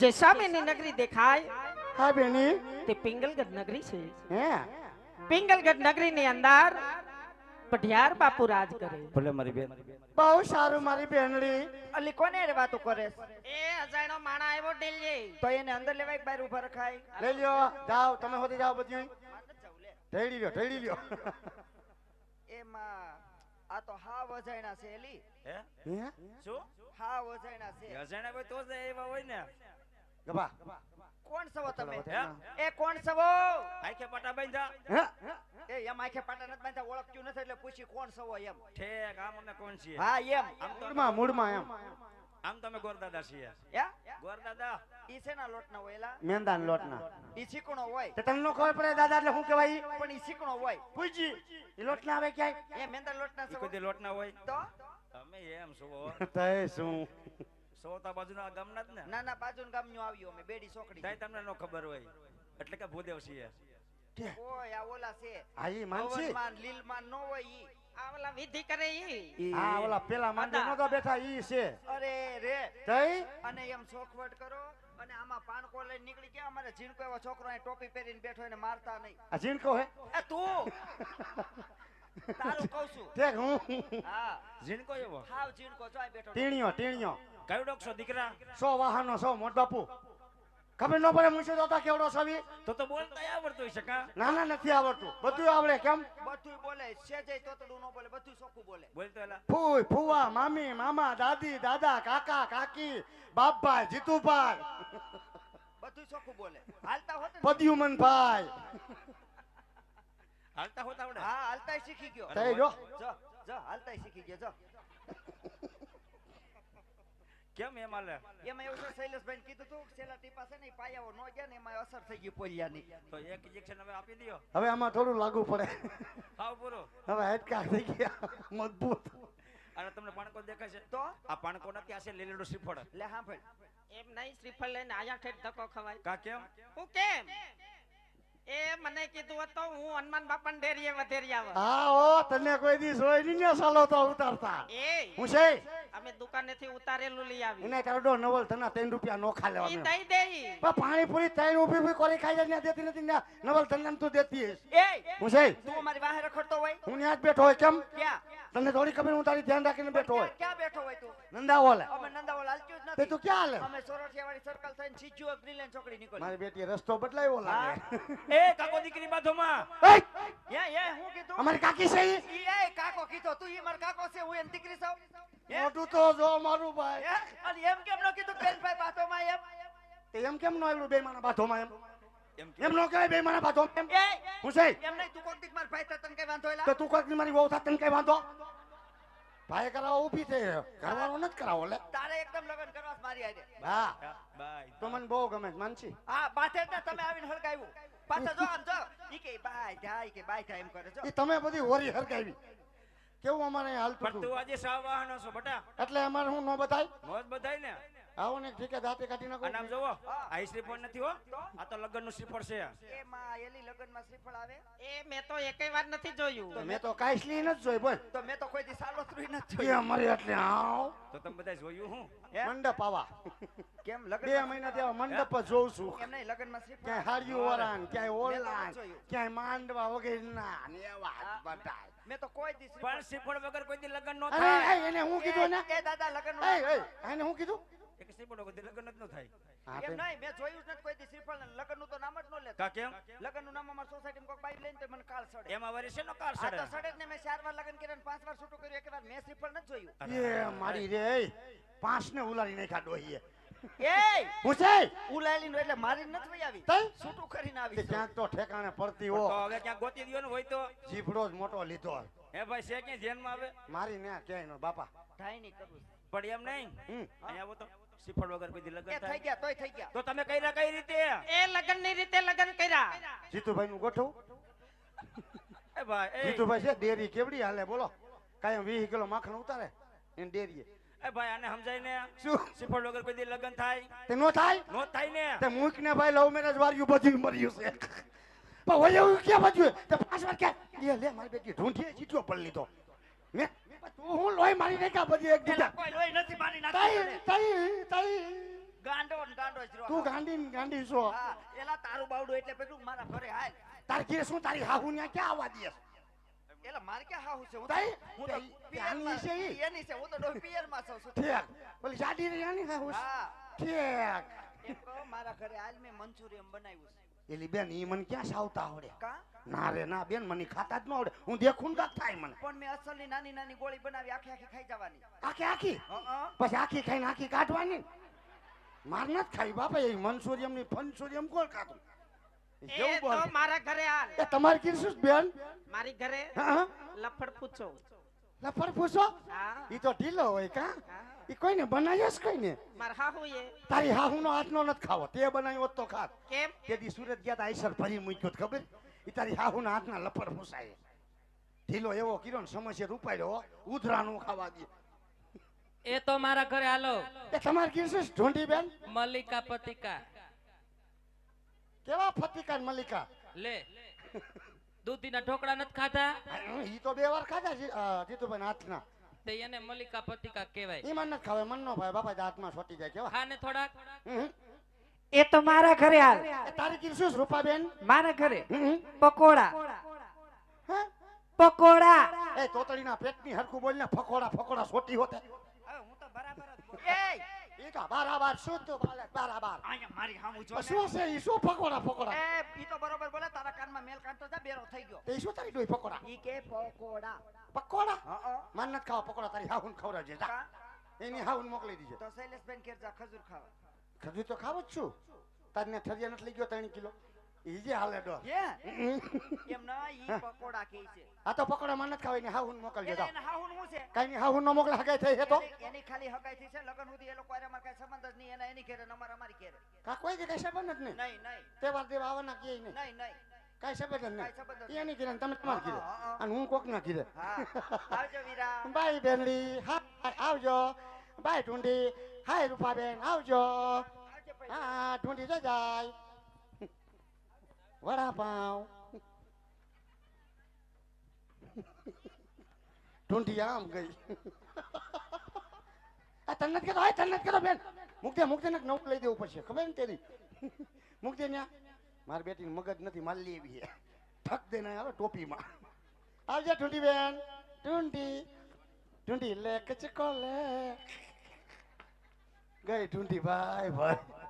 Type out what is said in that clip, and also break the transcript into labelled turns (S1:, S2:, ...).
S1: જે સામેની નગરી દેખાય
S2: હા બેની.
S1: તે પિંગલગઢ નગરી છે.
S2: હે?
S1: પિંગલગઢ નગરીની અંદર પઢિયાર બાપુ રાજ કરે.
S3: ભલે મારી બેન.
S2: બહુ સારું મારી બેનડી.
S4: અલી કોને રે વાતો કરે
S1: એ અજાણો માણા આવ્યો દિલ્હી.
S4: તો એને અંદર લેવાય કે બહાર ઊભા રખાય?
S2: લઈ લ્યો જાઓ તમે હોતી જાઓ બધું ઢેડી લ્યો ઢેડી લ્યો.
S4: એમાં આ તો હા વજાયણા છે એલી
S3: હે?
S2: હે
S3: શું
S4: હા વજાયણા છે
S3: વજાયણા હોય તો જ એવા હોય ને.
S2: ગબા
S4: કોણ સવો તમે? એ કોણ સવો?
S3: આખે પાટા
S2: બાંધા
S4: એ એમ આખે પાટા નથી બાંધા ઓળખતું નથી એટલે પૂછી કોણ સવો એમ.
S3: ઠેક આમ અમે કોણ છીએ?
S4: હા એમ.
S3: આમ
S2: મૂળમાં મૂળમાં એમ.
S3: આમ તમે ગોરદાદા છીએ.
S4: હે
S3: ગોરદાદા.
S4: ઈ શેના લોટના હોયલા
S2: મેંદાન લોટના.
S4: ઈ ચીકણો હોય.
S2: તો તમને ખબર પડે દાદા એટલે શું કહેવાય? ઈ?
S4: પણ ઈ ચીકણો હોય.
S2: પૂછી. ઈ લોટ ના આવે ક્યાંય?
S4: એ મેંદાન લોટના છે
S3: કોઈ લોટના લોટ ના હોય?
S4: તો?
S3: તમે એમ સુવો.
S2: તય શું?
S3: સોતા બાજુના ગામના જ ને?
S4: નાના બાજુ ગામનું આવ્યું અમે બેડી સોકડી
S3: તાઈ તમને નો ખબર હોય. એટલે કે ભૂદેવ છીએ.
S4: ઓય આ ઓલા છે.
S2: હા ઈ માનસી
S4: પવનમાન લીલમાન નો હોય ઈ.
S1: આ ઓલા વિધિ કરે ઈ.
S2: હા ઓલા પેલા માંડે નતો બેઠા ઈ છે.
S4: અરે રે.
S2: તઈ?
S4: અને એમ ચોખવટ કરો અને આમાં પાણકો લઈને નીકળી ગયા. અમારે જીણકો એવો છોકરો અહીં ટોપી પહેરીને બેઠો એને મારતા નહીં.
S2: આ જીનકો હે?
S4: એ તું! તારું કહું છું.
S2: દેખ હું
S4: હા
S3: જીણકો એવો?
S4: હાવ જીણકો જો બેઠો
S2: ટીણીઓ ટીણીયો.
S3: કયો ડોક્સો દીકરા?
S2: સો વાહનો સો મોટ બાપુ. ખબર ન પડે મૂછો જોતા કેવડો સવી
S3: તો તો બોલતા આવડતું હશે કા?
S2: ના ના નથી આવડતું. બધું આવડે કેમ?
S4: બધું બોલે સેજે તોતડું ન બોલે બધું સોખું બોલે.
S3: બોલતો એલા.
S2: ફૂઈ ફૂવા મામી મામા દાદી દાદા કાકા કાકી બાપભાઈ જીતુભાઈ.
S4: બધું સોખું બોલે. હાલતા હોત
S2: પદ્યુમનભાઈ.
S3: હાલતા હોત આવડે?
S4: હા હાલતા શીખી ગયો.
S2: થઈ જો
S4: જો હાલતા શીખી ગયો જો.
S3: કેમ એમ હાલે?
S4: એમાં એવું છે શૈલેષભાઈ કીધું તું છેલ્લા ટીપા છે ને પાયાઓ નો ગયા ને એમાં અસર થઈ ગઈ પોલિયાની.
S3: તો એક ઇન્જેક્શન હવે આપી દયો.
S2: હવે આમાં થોડું લાગુ પડે.
S3: હાવ પૂરો.
S2: હવે હેડકા થઈ ગયા મજબૂત.
S3: અને તમને પાણકો દેખાય છે?
S4: તો?
S3: આ પાણકો નથી આ છે લીલું શ્રીફળ.
S4: લે ભાઈ.
S1: એમ નહીં શ્રીફળ લઈને આયા ઠેઠ ધક્કો ખવાય.
S3: કા કેમ?
S1: હું કેમ? એ મને કીધું હતું હું હનુમાન બાપાને ડેરીએ વધેરી આવા.
S2: હા ઓ તને કોઈ દી જોઈ નહીં ને સાલો તો ઉતારતા.
S1: એ.
S2: હું છે?
S1: અમે દુકાનેથી ઉતારેલું લઈ આવી
S2: એને તારો ડો નવલ થના 3 રૂપિયા નો ખા
S1: ઈ
S2: લેવાનું
S1: દઈ દેઈ.
S2: પણ પાણીપુરી ત્રણ ઊભી ઊભી કોરી ખાઈ જાય ત્યાં દેતી નથી ને નવલ તને તું દેતી હે
S4: એ
S2: હું છે?
S4: તું અમારી વાહે રખડતો હોય?
S2: હું ત્યાં જ બેઠો હોય કેમ?
S4: ક્યાં?
S2: તને થોડી ખબર હું તારી ધ્યાન રાખીને બેઠો હોય.
S4: ક્યાં- બેઠો હોય તું?
S2: નંદાવોલે.
S4: અમે નંદાવલ હાલતું જ નથી
S2: તું ક્યાં હાલે?
S4: અમે સોરઠિયા વાળી સર્કલ થઈને છીજુ એક ગ્રીનલેન્ડ ચોકડી નીકળી.
S2: મારી બેટી રસ્તો બદલાયો લાગે.
S3: એ કાકો દીકરી
S2: બાધોમાં!
S4: એ! એ હું કીધું?
S2: અમારી કાકી છે ઈ?
S4: ઈ એ કાકો કીધો. તું ઈ મારો કાકો છે હું એની દીકરી છું?
S2: મોટું તો જો મારું ભાઈ.
S4: અને એમ કેમ ન કીધું બેનભાઈ બાતોમાં એમ?
S2: તે એમ કેમ નો આવ્યું બે માના બાથોમાં એમ?
S3: એમ
S2: એમ નો કહેવાય બે માના બાથોમાં એમ?
S4: એ?
S2: હું છે
S4: એમ નહીં તું કોક દીક માર ભાઈ તને કઈ વાંધો એલા?
S2: તો તું કોક મારી વહુ તને કઈ વાંધો? ભાઈ કરાવો ઊભી થઈ ઘરવાળો નથી કરાવો લે.
S4: તારે એકદમ લગન કરવા મારી આઈ
S2: બા.
S3: બાય.
S2: તો મને બહુ ગમે માનસી.
S4: હા બાથે તમે આવીને હળગાવ્યું. પાછા જો આમ જો. ઈ કે બાય જાય કે બાય થાય એમ કરે જો.
S2: તમે બધી હોરી હરગાવી કેવું અમારે હાલ હાલતું
S3: પણ
S2: હતું?
S3: તું આજે સાવ વાહનો છો બટા.
S2: એટલે અમારે હું ન બતાય?
S3: મોજ બધાય ને
S2: આવો ને ઠીકે દાંતે કાઢી નાખો.
S3: નામ જોવો. આ શ્રીફળ નથી હો. આ તો લગ્નનું શ્રીફળ છે.
S4: એમાં એલી લગનમાં શ્રીફળ આવે?
S1: એ મેં તો એકેય વાર નથી જોયું.
S2: મેં તો કાંઈ નથી જોઈ બોલ.
S4: તો મેં તો કોઈ દી સાલોત્રી નથી
S2: એ
S4: જોઈ
S2: અમારી એટલે આવ.
S3: તો તમે બધા જોયું હું?
S2: મંડપ આવા.
S4: કેમ
S2: બે
S4: લગન
S2: મહિના થી આવા? મંડપ જ જોઉં છું.
S4: એમ નહીં લગનમાં શ્રીફળ
S2: ક્યાંય હાડિયું ઓરાન ક્યાંય
S4: મેં તો
S2: ઓલાન
S4: નથી.
S2: ક્યાંય માંડવા વગેરેના ને એવા હાથ બતાય
S4: મેં તો કોઈ દી
S3: પણ
S4: શ્રીફળ
S3: વગર કોઈ દી લગ્ન નો થાય.
S2: એને હું કીધું ને
S4: એ દાદા લગન
S2: એ એ એને હું કીધું?
S3: શ્રીફળ વગર લગ્ન જ ન થાય.
S2: હા,
S4: એમ નહીં મેં જોયું જ નથી કોઈ દી શ્રીફળ લગ્નનું તો નામ જ ન લે
S3: કા કેમ?
S4: લગનનું નામ અમારી સોસાયટીમાં કોઈ બાઈ લઈને તો મને કાળ સડે.
S3: એમાં વરી છે નો કાર
S4: આ તો
S3: સડે
S4: સડે જ ને મેં ચાર વાર લગ્ન કર્યા ને પાંચ વાર છૂટું કર્યું. એક વાર મેં શ્રીફળ નથી જોયું.
S2: એ મારી રે પાંચ ને ઉલારી નાખ્યા ડોહીએ.
S4: એ
S2: હું
S4: એટલે મારી નથી વઈ આવી.
S2: તઈ?
S4: છૂટું કરીને આવી
S2: ક્યાંક તો ઠેકાણે પડતી
S3: તો હવે ક્યાં ગોતી દ્યો ને હોય તો.
S2: જીભડો જ મોટો લીધો
S3: હે ભાઈ છે ક્યાં આવે
S2: મારી ને ક્યાંય નો બાપા.
S4: ઢાઈ નહીં કરું
S3: પણ એમ નહીં? અહીંયા આવો તો. શ્રીફળ વગર કોઈ લગ્ન
S4: થઈ ગયા તોય થઈ ગયા.
S3: તો તમે કર્યા કઈ રીતે?
S1: એ લગનની રીતે લગન કર્યા.
S2: જીતુભાઈ નું ગોઠવું?
S3: એ ભાઈ એ.
S2: જીતુભાઈ છે ડેરી કેવડી હાલે બોલો. કાયમ વીસ કિલો માખણ ઉતારે એને ડેરીએ.
S3: એ ભાઈ આને સમજાય ને
S2: શું?
S3: શ્રીફળ વગર કોઈ દી લગ્ન થાય?
S2: તે નો થાય?
S3: નો થાય ને?
S2: તે મૂક ને ભાઈ લવ મેરેજ વાર્યું બધું મર્યું છે. પણ હોય એવું ક્યાં બાજુ તે વાર ક્યાં? લે લે મારી બેટી ઢૂંઢીએ ચીટીઓ પડી લીધો. મેં તું હું લોહી મારી નાખ્યા બધી એક
S4: એલા કોઈ લોહી નથી મારી નાખી
S2: તઈ તઈ.
S4: ગાંડો ને ગાંડો જ
S2: તું ગાંડી ને ગાંડી છો.
S4: હા એલા તારું બાવડું એટલે પેલું મારા ઘરે હાલ.
S2: તાર ઘેર શું તારી હાહુ ન્યા ક્યાં આવવા દે
S4: એલા મારે ક્યાં હાહુ છે? હું તો હું તો
S2: પિયર છે
S4: એની છે હું તો ડોહી પિયરમાં છું છું.
S2: ઠેક. ઓલી જાડી રહી આની હાહુ
S4: હા.
S2: ઠેક.
S4: મારા ઘરે હાલ મેં મંચુરિયમ બનાવ્યું છે.
S2: એલી બેન ઈ મને ક્યાં સાવતા આવડે? ના રે ના બેન મને ખાતા જ ન આવડે. હું દેખું કાક થાય મને.
S4: પણ મેં અસલની નાની નાની ગોળી બનાવી આખી આખી ખાઈ જવાની.
S2: આખી આખી? પછી આખી ખાઈને આખી કાઢવાની? માર ન ખાઈ બાપા એ મનસુરિયમની ફનસુરિયમ કોણ ખાતું?
S1: મારા ઘરે હાલ.
S2: તમારે કીધું બેન?
S1: મારી ઘરે લફડ પૂછો.
S2: લફડ પૂછો? ઈ તો ઢીલો હોય કા. ઈ કોઈને બનાવ્યો જ કોઈને?
S1: મારા હાહુ એ
S2: તારી હાહુનો હાથનો નથી ખાવો. તે બનાવ્યો તો ખાત.
S1: કેમ?
S2: તે દી સુરત ગયા તા આઈસર ભરી મૂક્યો તો ખબર? ઈ તારી હાહુના હાથના લફર ફૂસાય. ઢીલો એવો કિરણ સમસ્યા રૂપાયો ઉધરા નું ખાવા દે.
S5: એ તો મારા ઘરે હાલો.
S2: એ તમારે કીધું ઢોંડી બેન
S5: મલ્લિકા પતિકા.
S2: કેવા ફતિકા મલિકા મલ્લિકા?
S5: લે. દૂધીના ઢોકળા નથી ખાતા
S2: ઈ તો બે વાર ખાધા છે જીતુભાઈ હાથના.
S5: તે એને મલ્લિકા પતિકા કહેવાય.
S2: ઈ મન ખાવે મન નો ભાઈ બાપા હાથમાં છોટી જાય કેવા
S5: ખાને થોડાક?
S6: એ તો મારા ઘરે હાલ.
S2: તારી કીધું શું રૂપાબેન?
S6: મારા ઘરે? પકોડા.
S2: હે?
S6: પકોડા.
S2: એ તોતડીના પેટની હરખું બોલ ને ફકોડા ફકોડા છોટી હોતે.
S4: હવે હું તો બરાબર જ બોલું.
S1: એ
S2: ઈ તો બારાબાર શું તું બાલક બારાબાર.
S4: અહીંયા મારી હામું જો
S2: શું છે ઈ શું ફકોડા ફકોડા?
S4: એ ઈ તો બરોબર બોલે તારા કાનમાં મેલ કાઢતો જા બેરો થઈ ગયો.
S2: એ શું તારી ડોઈ પકોડા
S4: ઈ કે પકોડા
S2: પકોડા. માન નથી ખાવા પકોડા તારી હાહુન ખવડાવજે. જા? એની હાહુન મોકલી દીજે.
S4: તો શૈલેષબેન ઘેર જા ખજૂર ખાવા.
S2: ખજૂર તો ખાવ જ છું. તારને ઠરિયા નથી લઈ ગયો ત્રણ કિલો. ઈ જે હાલે ડો
S4: એમ ના ઈ પકોડા કે છે.
S2: આ તો પકોડા મન નથી ખાવા એની હાહુન મોકલજે જા
S4: એના હાહુન હું છે?
S2: કાઈ ની હાહુન નો મોકલે હગાઈ થઈ હે તો.
S4: એની- ખાલી હગાઈ થઈ છે લગન સુધી એ લોકો આરે અમારે કઈ સંબંધ જ નહીં એના એની ઘેરે અમાર અમારી ઘેરે.
S2: કા કોઈ કે કઈ સંબંધ જ નહીં?
S4: નહીં નહીં.
S2: તહેવાર દેવા આવવાના કે નહીં.
S4: નહીં નહીં.
S2: કઈ સંબંધ જ નહીં. એની ઘીરે તમે તમારે
S4: હા.
S2: અને હું કોક ના
S4: કીધે
S2: બાય બેનડી હાય આવજો. બાય ઢુંડી હાય રૂપાબેન આવજો.
S4: આવજો
S2: હા ઢુંઢી જઈ જાય. વડાપાવ. ઢુંડી આમ ગઈ. આ તને નથી કહેતો હાય તને નથી બેન મુકદે ને નવું લઈ દેવું પડશે. ખબર ને તેની? મુકદે ન્યા. મારી બેટી મગજ નથી માલી એવી છે. ઠક ને આવે ટોપીમાં. આવજે ઢુંડી બેન. ઢુંડી ઢુંડી લે કચકો લે. ગઈ ઢુંડી ભાઈ ભાઈ.